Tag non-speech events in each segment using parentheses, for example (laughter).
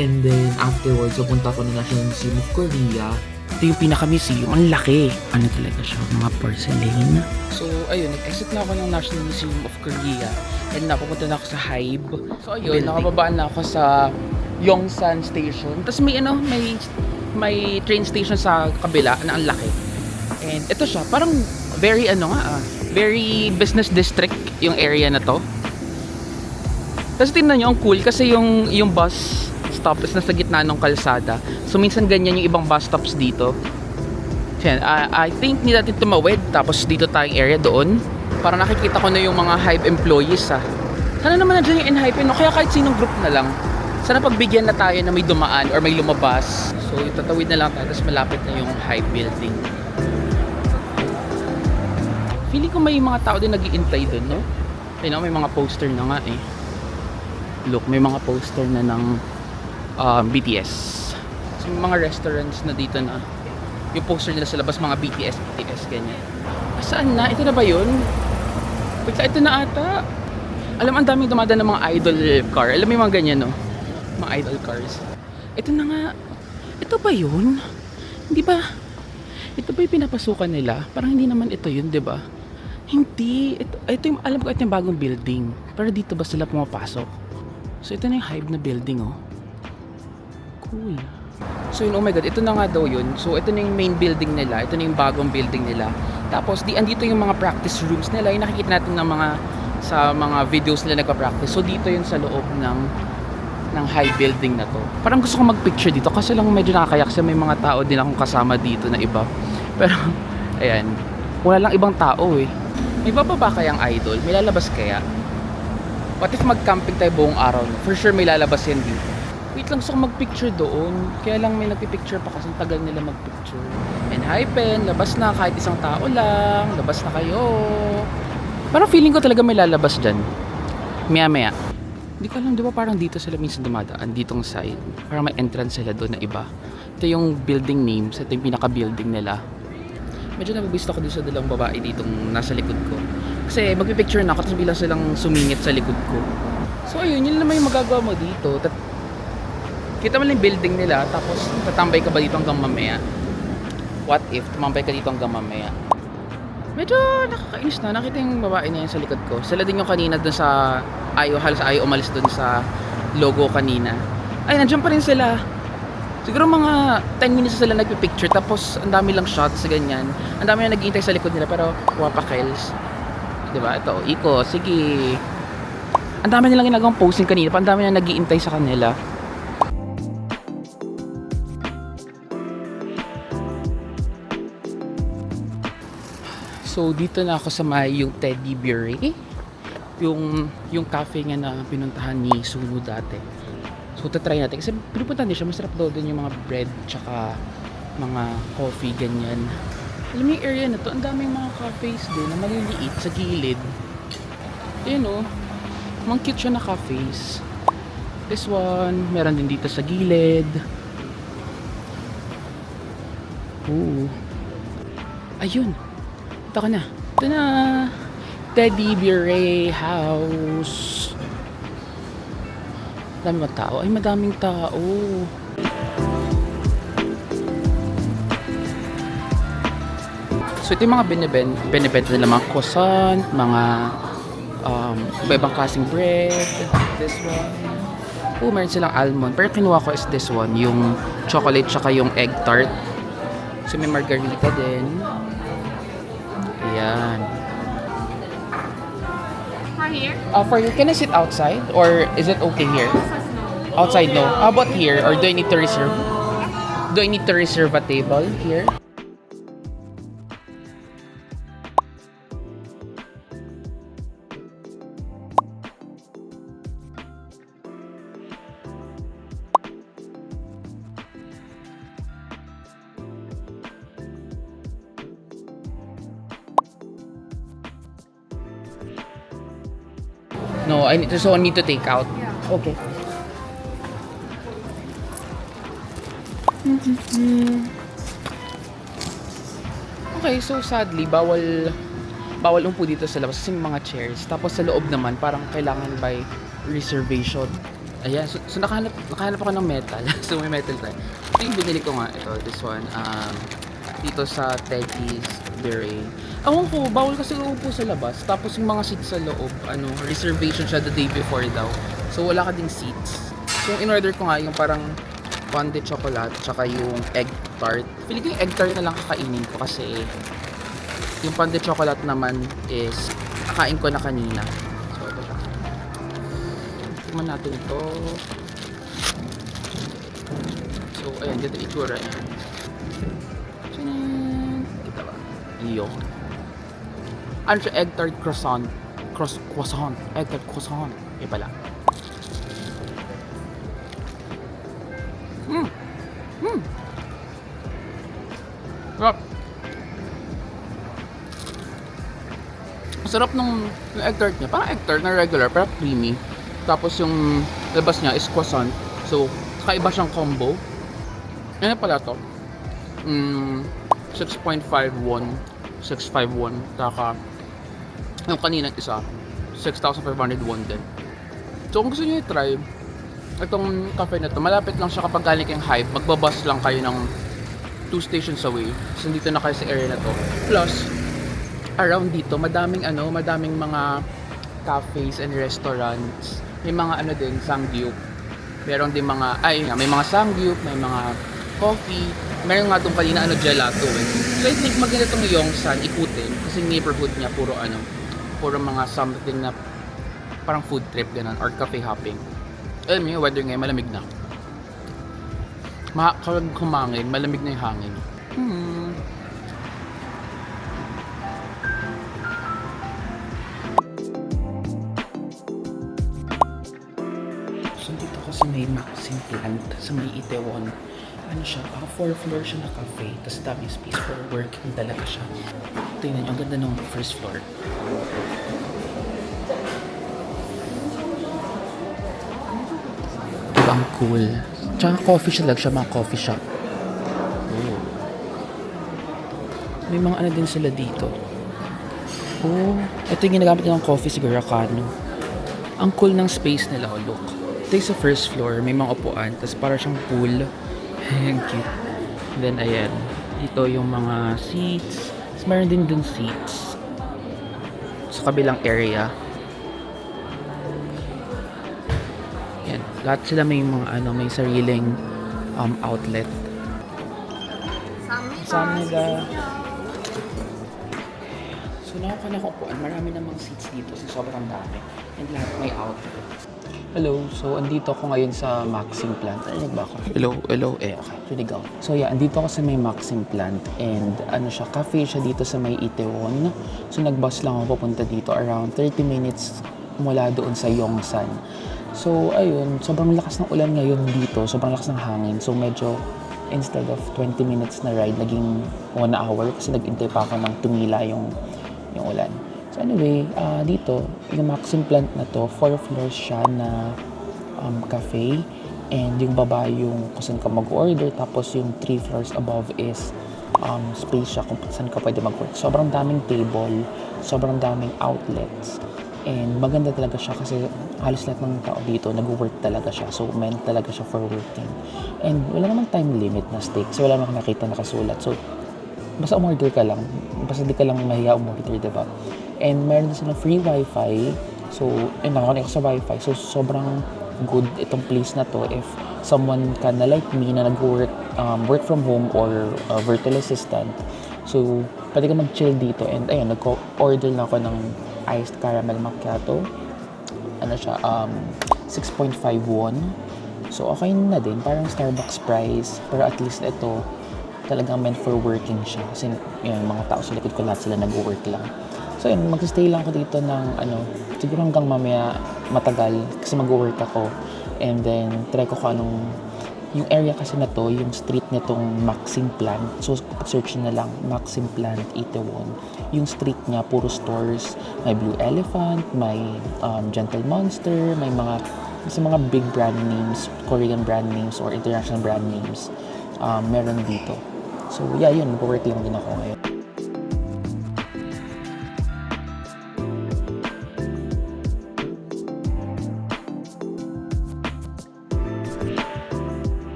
And then afterwards, pupunta ako ng National Museum of Korea. Ito yung pinaka-museum. Ang laki. Ano talaga siya? Mga porcelain. So, ayun. Nag-exit na ako ng National Museum of Korea. And napupunta na ako sa Hybe. So, ayun. Building. Nakababaan na ako sa Yongsan Station. Tapos may ano, may may train station sa kabila na ang laki. And ito siya, parang very ano nga ah, very business district yung area na to. Tapos tingnan nyo, ang cool kasi yung, yung bus stop is nasa gitna ng kalsada. So minsan ganyan yung ibang bus stops dito. Yan, I, I think hindi natin tumawid tapos dito tayong area doon. Para nakikita ko na yung mga Hive employees ah. Sana naman nandiyan yung Enhype no? Kaya kahit sinong group na lang. Sana pagbigyan na tayo na may dumaan or may lumabas. So itatawid na lang tayo tapos malapit na yung Hive building. Feeling ko may mga tao din nag-iintay doon, no? Ayun, may mga poster na nga eh. Look, may mga poster na ng um, BTS. So, may mga restaurants na dito na yung poster nila sa labas, mga BTS, BTS, ganyan. Ah, Saan na? Ito na ba yun? Wait, ito na ata. Alam, ang daming dumadaan ng mga idol car. Alam mo yung mga ganyan, no? Mga idol cars. Ito na nga. Ito ba yun? Hindi ba? Ito ba yung pinapasukan nila? Parang hindi naman ito yun, di ba? Hindi. Ito, ito yung, alam ko, ito yung bagong building. Pero dito ba sila pumapasok? So, ito na yung Hive na building, oh. Cool. So, yun, oh my God, ito na nga daw yun. So, ito na yung main building nila. Ito na yung bagong building nila. Tapos, di, andito yung mga practice rooms nila. Yung nakikita natin ng mga, sa mga videos nila nagpa-practice. So, dito yun sa loob ng, ng high building na to. Parang gusto ko mag-picture dito kasi lang medyo nakakayak kasi may mga tao din akong kasama dito na iba. (laughs) Pero, ayan, wala lang ibang tao eh. May bababa kayang idol? May lalabas kaya? What if mag-camping tayo buong araw? For sure may lalabas yan dito. Wait lang, gusto mag-picture doon. Kaya lang may nagpipicture pa kasi tagal nila mag-picture. And hi pen, labas na kahit isang tao lang. Labas na kayo. Parang feeling ko talaga may lalabas dyan. Maya maya. Hindi ko alam, di ba parang dito sila minsan dumadaan, ditong side. Parang may entrance sila doon na iba. Ito yung building names, ito yung pinaka-building nila. Medyo nabibisto ako dito sa dalawang babae ditong nasa likod ko. Kasi magpipicture na ako, tapos bilang silang sumingit sa likod ko. So ayun, yun naman yung magagawa mo dito. Tat Kita mo lang yung building nila, tapos tatambay ka ba dito hanggang mamaya? What if tumambay ka dito hanggang mamaya? Medyo nakakainis na. Nakita yung babae na yun sa likod ko. Sila din yung kanina dun sa ayaw, halos ayaw umalis dun sa logo kanina. Ay, nandiyan pa rin sila. Siguro mga 10 minutes sila nagpipicture tapos ang dami lang shots ganyan. Ang dami na naghihintay sa likod nila pero wapakels. 'Di ba? Ito, Iko, sige. Ang dami nilang ginagawang posing kanina, pa ang dami na naghihintay sa kanila. So dito na ako sa may yung Teddy Bear yung yung cafe nga na pinuntahan ni Sunu dati. So tatry natin kasi pinupuntahan din siya masarap daw din yung mga bread tsaka mga coffee ganyan. Alam mo yung area na to, ang daming mga cafes din na maliliit sa gilid. Ayan o, mga cute siya na cafes. This one, meron din dito sa gilid. Ooh. Ayun, ito na. Ito na. Teddy Bear House. Dami ba tao? Ay, madaming tao. So, ito yung mga binibent, binibenta nila mga croissant, mga um, iba-ibang klaseng bread. This one. Oh, meron silang almond. Pero kinuha ko is this one, yung chocolate tsaka yung egg tart. So, may margarita din. Ayan. For here? Uh, for you, can I sit outside? Or is it okay here? Outside, no. How about here? Or do I need to reserve? Do I need to reserve a table here? I need to, so I need to take out. Okay. Okay, so sadly, bawal bawal umpo dito sa labas kasi mga chairs. Tapos sa loob naman, parang kailangan by reservation. Ayan, so, so nakahanap, nakahanap ako ng metal. (laughs) so may metal tayo. Ito yung binili ko nga, ito, this one. Um, dito sa Teddy's Beret. Ewan ko, bawal kasi uupo sa labas. Tapos yung mga seats sa loob, ano, reservation siya the day before daw. So wala ka ding seats. So yung in-order ko nga, yung parang fondue chocolate, tsaka yung egg tart. Feeling ko yung egg tart na lang kakainin ko kasi yung fondue chocolate naman is kakain ko na kanina. So ito siya. Tingnan natin ito. So, ayan, dito itsura niya. Yun. Ano siya? Egg tart croissant. Cross, croissant. Egg tart croissant. Yan pala. Mmm! Mmm! Sarap. Sarap nung yung egg tart niya. Parang egg tart na regular, pero creamy. Tapos yung labas niya is croissant. So, kakaiba siyang combo. Ano pala to? Mm, 6.51 651 Taka yung kanina isa 6,501 din. So kung gusto nyo i-try itong cafe na to malapit lang siya kapag galing kayong hype magbabas lang kayo ng two stations away so dito na kayo sa area na to. Plus around dito madaming ano madaming mga cafes and restaurants. May mga ano din sangyup meron din mga ay may mga sangyup may mga coffee meron nga doon kanina ano gelato eh. So I think maganda itong Yongsan ikutin. Kasi neighborhood niya puro ano puro mga something na parang food trip ganun or cafe hopping. Alam yung weather ngayon malamig na. Ma kapag humangin malamig na yung hangin. Hmm. So dito sa may Maxim plant sa may Itaewon. Ano siya, uh, four floor siya na cafe. Tapos dami space for working talaga siya. Tingnan nyo, ang ganda ng first floor. Diba ang cool? Tsaka coffee siya lang siya, mga coffee shop. Oh. May mga ano din sila dito. Oh, ito yung ginagamit nilang coffee siguro Rakano. Ang cool ng space nila, oh, look. Ito sa first floor, may mga upuan, tapos para siyang pool. Ang cute. Then, ayan. Dito yung mga seats. Tapos meron din dun seats. Sa kabilang area. Yan. Lahat sila may mga ano, may sariling um, outlet. Samnida. So, nakuha na ko upuan. Marami namang seats dito. So, sobrang dami. And lahat may outlet. Hello, so andito ako ngayon sa Maxim Plant. Ano ba ako? Hello, hello, eh, okay. Ready go. So yeah, andito ako sa may Maxim Plant and ano siya, cafe siya dito sa may Itaewon. So nag-bus lang ako papunta dito around 30 minutes mula doon sa Yongsan. So ayun, sobrang lakas ng ulan ngayon dito, sobrang lakas ng hangin. So medyo instead of 20 minutes na ride, naging 1 hour kasi nag-intay pa ako ng tumila yung, yung ulan. So anyway, ah, dito, yung Maxim Plant na to, four floors siya na um, cafe. And yung baba yung kung saan ka mag-order. Tapos yung three floors above is um, space siya kung saan ka pwede mag-work. Sobrang daming table, sobrang daming outlets. And maganda talaga siya kasi halos lahat ng tao dito nag-work talaga siya. So meant talaga siya for working. And wala namang time limit na stake. So wala namang nakita nakasulat. So basta umorder ka lang. Basta di ka lang mahiya umorder, di ba? And meron din silang free wifi. So, yun, nakakonek ako sa wifi. So, sobrang good itong place na to if someone ka like me na nag-work um, work from home or uh, virtual assistant. So, pwede ka mag-chill dito. And ayun, nag-order na ako ng iced caramel macchiato. Ano siya, um, 6.5 won. So, okay na din. Parang Starbucks price. Pero at least ito, talagang meant for working siya. Kasi yun, mga tao sa likod ko lahat sila nag-work lang. So yun, mag-stay lang ako dito ng ano, siguro hanggang mamaya matagal kasi mag-work ako. And then, try ko kung anong, yung area kasi na to, yung street nitong Maxim Plant. So, search na lang, Maxim Plant, Itaewon. Yung street niya, puro stores. May Blue Elephant, may um, Gentle Monster, may mga, sa mga big brand names, Korean brand names or international brand names, um, meron dito. So, yeah, yun, mag-work lang din ako ngayon.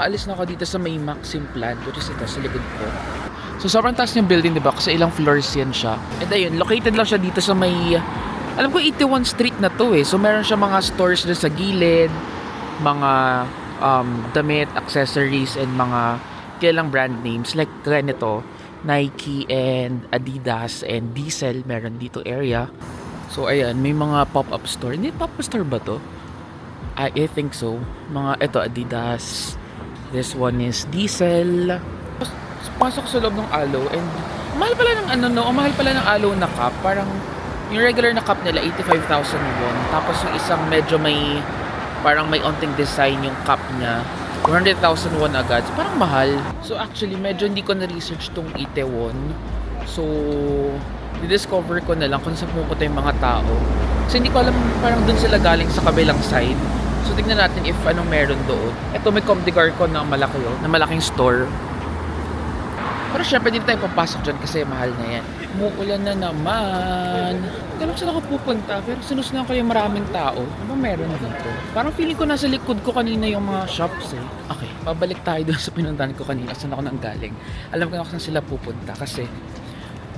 Nakaalis na ako dito sa may Maxim Plan, which is ito, sa likod ko. So, sobrang taas yung building, di ba? Kasi ilang floors yan siya. And ayun, located lang siya dito sa may... Alam ko, 81 Street na to eh. So, meron siya mga stores doon sa gilid, mga um, damit, accessories, and mga kilalang brand names. Like, kaya nito, Nike and Adidas and Diesel, meron dito area. So, ayan, may mga pop-up store. Hindi, pop-up store ba to? I, I think so. Mga, ito, Adidas. This one is Diesel. Pas- Pasok sa loob ng aloe and mahal pala ng ano no, mahal pala ng aloe na cup. Parang yung regular na cup nila 85,000 won. Tapos yung isang medyo may parang may onting design yung cup niya. 100,000 won agad. Parang mahal. So actually, medyo hindi ko na-research tong Itaewon. So, di-discover ko na lang kung saan pupunta yung mga tao. Kasi hindi ko alam, parang dun sila galing sa kabilang side. So, tignan natin if anong meron doon. Ito, may Comdegar ko na malaki oh, na malaking store. Pero syempre, hindi tayo papasok dyan kasi mahal na yan. Umuulan na naman. Hindi saan ako pupunta, pero sinusunan ko yung maraming tao. Ano ba meron dito? Parang feeling ko nasa likod ko kanina yung mga shops eh. Okay, pabalik tayo doon sa pinuntahan ko kanina. Saan ako nang galing? Alam ko na kung saan sila pupunta kasi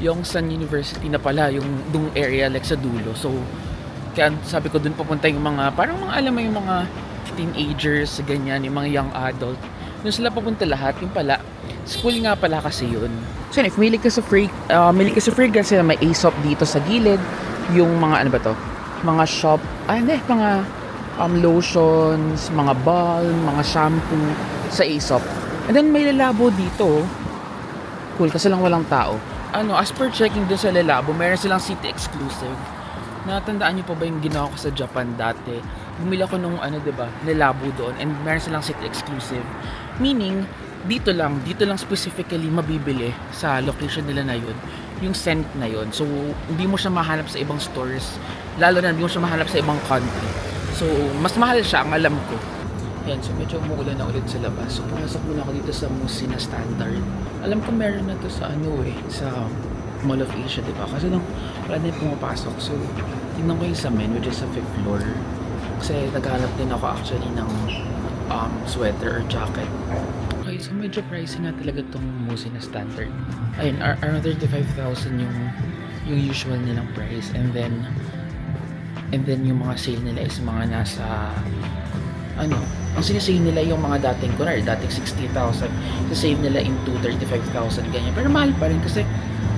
yung Sun University na pala, yung dung area like sa dulo. So, kaya sabi ko doon papunta yung mga, parang mga alam mo yung mga teenagers, ganyan, yung mga young adult. Doon sila papunta lahat, yung pala, school nga pala kasi yun. So if mili ka sa free, uh, mili ka sa fragrance, sila may Aesop dito sa gilid, yung mga ano ba to, mga shop, ah hindi, mga um, lotions, mga balm, mga shampoo sa Aesop. And then may lalabo dito, cool kasi lang walang tao. Ano, as per checking dun sa lalabo, meron silang city exclusive. Natandaan niyo pa ba yung ginawa ko sa Japan dati? Bumili ako nung ano, 'di ba? Lalabo doon and meron silang city exclusive. Meaning, dito lang, dito lang specifically mabibili sa location nila na yun, yung scent na yun. So, hindi mo siya mahanap sa ibang stores. Lalo na hindi mo siya mahanap sa ibang country. So, mas mahal siya, ang alam ko. Yan, so medyo umuulan na ulit sa labas. So, pumasok muna ako dito sa Musina Standard. Alam ko meron na to sa ano eh, sa Mall of Asia, di ba? Kasi nung wala na yung pumapasok. So, tingnan ko yung sa men, which is sa fifth floor. Kasi naghanap din ako actually ng um, sweater or jacket. Okay, so medyo pricey na talaga tong Musina Standard. Ayun, ar- around 35,000 yung yung usual nilang price. And then, and then yung mga sale nila is mga nasa ano, ang sinisave nila yung mga dating, kunwari, dating 60,000, save nila into 35,000, ganyan. Pero mahal pa rin kasi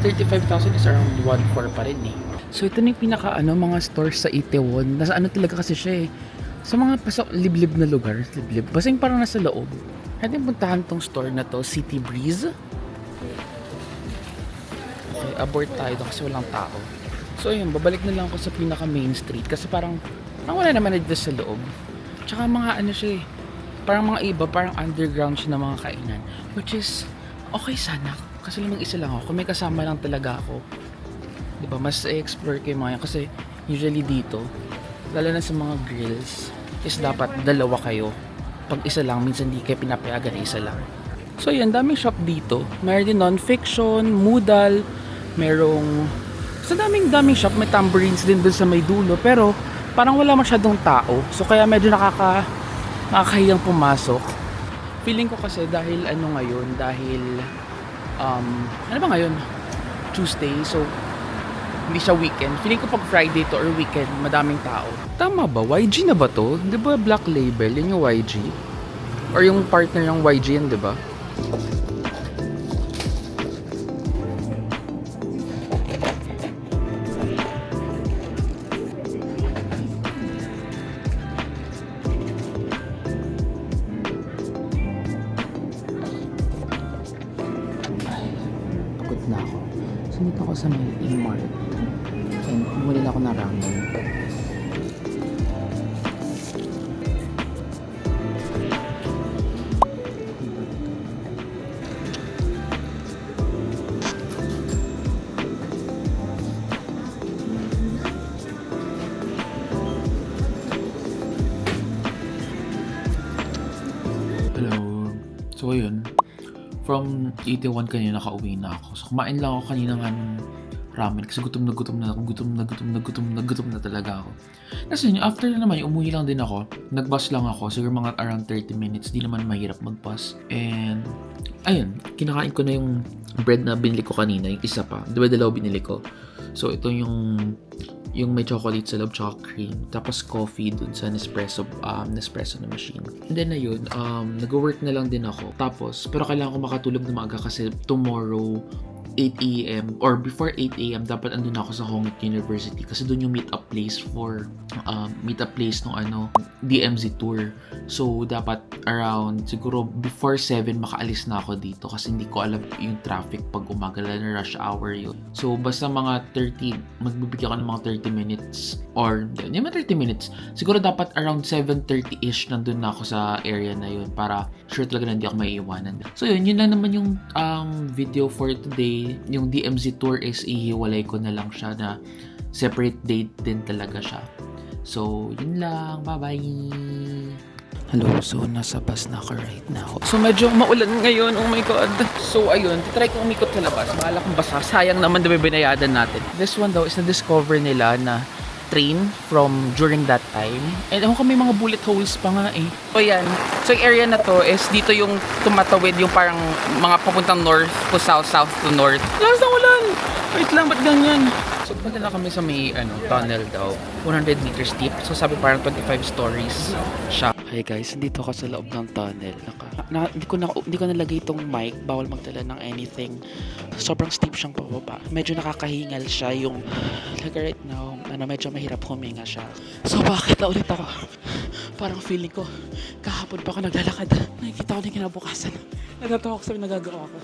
35,000 is around 1.4 pa rin eh. So ito na yung pinaka ano, mga stores sa Itaewon. Nasa ano talaga kasi siya eh. Sa mga pasok, liblib na lugar, liblib. Basta yung parang nasa loob. Natin puntahan tong store na to, City Breeze. Okay, abort tayo doon kasi walang tao. So ayun, babalik na lang ako sa pinaka main street kasi parang, parang wala naman na sa loob. Tsaka mga ano siya eh, parang mga iba, parang underground siya ng mga kainan. Which is, okay sana. Kasi lang isa lang ako. Kung may kasama lang talaga ako. Di ba? Mas explore ko yung mga yan. Kasi usually dito, lalo na sa mga grills, is dapat dalawa kayo. Pag isa lang, minsan di kayo pinapayagan na isa lang. So yan, daming shop dito. Meron din non-fiction, moodal, merong... Sa daming daming shop, may tambourines din dun sa may dulo. Pero parang wala masyadong tao. So kaya medyo nakaka nakakahiyang pumasok. Feeling ko kasi dahil ano ngayon, dahil um, ano ba ngayon? Tuesday. So hindi siya weekend. Feeling ko pag Friday to or weekend, madaming tao. Tama ba? YG na ba to? Di ba Black Label? Yun yung YG? Or yung partner ng YG yan, di ba? Sunod ako sa may E-Mart. And bumili na ako ng ramen. 81 kanina nakauwi na ako. So, kumain lang ako kanina ng ramen kasi gutom na gutom na ako, gutom na gutom na gutom na gutom na talaga ako. Kasi yun, after na naman, umuwi lang din ako. Nag-bus lang ako, siguro mga around 30 minutes, di naman mahirap mag-bus. And, ayun, kinakain ko na yung bread na binili ko kanina, yung isa pa. Diba dalawa binili ko? So, ito yung yung may chocolate sa loob tsaka cream. Tapos coffee dun sa Nespresso, um, Nespresso na machine. And then ayun, um, nag-work na lang din ako. Tapos, pero kailangan ko makatulog na maaga kasi tomorrow, 8 a.m. or before 8 a.m. dapat andun ako sa Hongik University kasi doon yung meet up place for um, meet up place ng ano DMZ tour. So dapat around siguro before 7 makaalis na ako dito kasi hindi ko alam yung traffic pag umaga lalo na rush hour yun. So basta mga 30 magbibigyan ko ng mga 30 minutes or hindi naman 30 minutes. Siguro dapat around 7.30ish nandun na ako sa area na yun para sure talaga na hindi ako maiiwanan. So yun, yun lang naman yung um, video for today. Yung DMZ tour is ihiwalay ko na lang siya na separate date din talaga siya. So, yun lang. Bye-bye! Hello, so nasa bus na ako right now. So medyo maulan ngayon, oh my god. So ayun, try ko umikot sa labas. Bahala kong basa. Sayang naman na binayadan natin. This one daw is na-discover nila na train from during that time. And ako may mga bullet holes pa nga eh. So yan. So yung area na to is dito yung tumatawid yung parang mga papuntang north to south, south to north. Lakas ng ulan! Wait lang, ba't ganyan? Na kami sa may ano, tunnel daw. 100 meters deep. So sabi parang 25 stories siya. Hi guys, dito ako sa loob ng tunnel. Naka, na, hindi ko na hindi ko nalagay itong mic, bawal magdala ng anything. Sobrang steep siyang pababa. Medyo nakakahingal siya yung like right now, ano medyo mahirap huminga siya. So bakit na ulit ako? Parang feeling ko kahapon pa ako naglalakad. Nakikita ko na kinabukasan. Nagatawa ko sa nagagawa ko.